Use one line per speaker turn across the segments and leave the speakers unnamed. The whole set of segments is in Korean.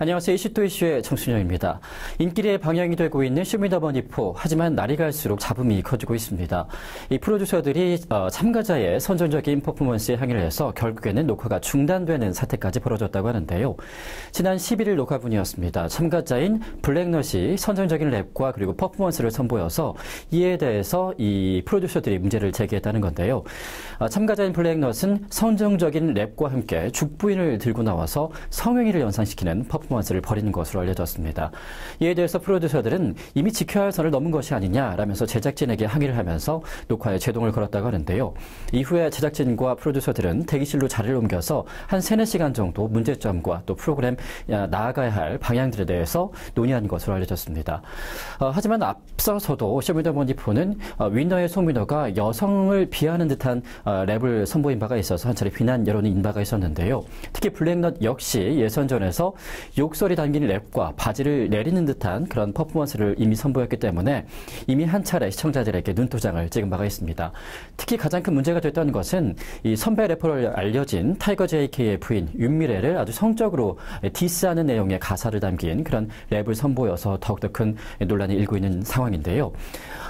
안녕하세요. 이슈또 이슈의 정순영입니다. 인기리에 방영이 되고 있는 쇼미더머니 4 하지만 날이 갈수록 잡음이 커지고 있습니다. 이 프로듀서들이 어, 참가자의 선정적인 퍼포먼스에 항의를 해서 결국에는 녹화가 중단되는 사태까지 벌어졌다고 하는데요. 지난 11일 녹화분이었습니다. 참가자인 블랙넛이 선정적인 랩과 그리고 퍼포먼스를 선보여서 이에 대해서 이 프로듀서들이 문제를 제기했다는 건데요. 어, 참가자인 블랙넛은 선정적인 랩과 함께 죽부인을 들고 나와서 성행위를 연상시키는 퍼포먼스 퍼포먼스를 벌이는 것으로 알려졌습니다. 이에 대해서 프로듀서들은 이미 지켜야 할 선을 넘은 것이 아니냐라면서 제작진에게 항의를 하면서 녹화에 제동을 걸었다고 하는데요. 이후에 제작진과 프로듀서들은 대기실로 자리를 옮겨서 한 3, 4시간 정도 문제점과 또 프로그램 나아가야 할 방향들에 대해서 논의한 것으로 알려졌습니다. 어, 하지만 앞서서도 쇼미더머니4는 어, 위너의 송위너가 여성을 비하는 듯한 어, 랩을 선보인 바가 있어서 한 차례 비난 여론이 인 바가 있었는데요. 특히 블랙넛 역시 예선전에서 욕설이 담긴 랩과 바지를 내리는 듯한 그런 퍼포먼스를 이미 선보였기 때문에 이미 한 차례 시청자들에게 눈도장을 찍은 바가 있습니다. 특히 가장 큰 문제가 됐던 것은 이 선배 래퍼로 알려진 타이거 JK의 부인 윤미래를 아주 성적으로 디스하는 내용의 가사를 담긴 그런 랩을 선보여서 더욱더 큰 논란이 일고 있는 상황인데요.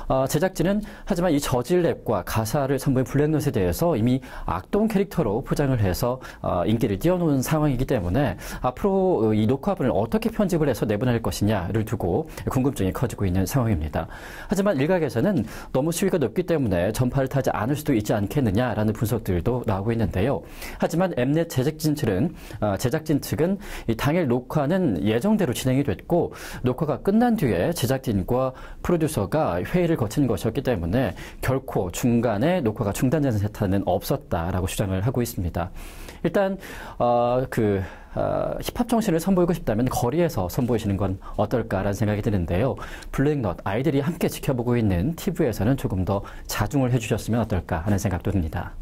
어, 제작진은 하지만 이 저질 랩과 가사를 선보인 블랙넛에 대해서 이미 악동 캐릭터로 포장을 해서 어, 인기를 띄워놓은 상황이기 때문에 앞으로 이 녹 화분을 어떻게 편집을 해서 내보낼 것이냐를 두고 궁금증이 커지고 있는 상황입니다. 하지만 일각에서는 너무 수위가 높기 때문에 전파를 타지 않을 수도 있지 않겠느냐라는 분석들도 나오고 있는데요. 하지만 엠넷 제작진 측은 어, 제작진 측은 당일 녹화는 예정대로 진행이 됐고 녹화가 끝난 뒤에 제작진과 프로듀서가 회의를 거친 것이었기 때문에 결코 중간에 녹화가 중단되는 세타는 없었다라고 주장을 하고 있습니다. 일단 어, 그 어, 힙합 정신을 선보이고 싶다면 거리에서 선보이시는 건 어떨까라는 생각이 드는데요. 블랙넛 아이들이 함께 지켜보고 있는 TV에서는 조금 더 자중을 해주셨으면 어떨까 하는 생각도 듭니다.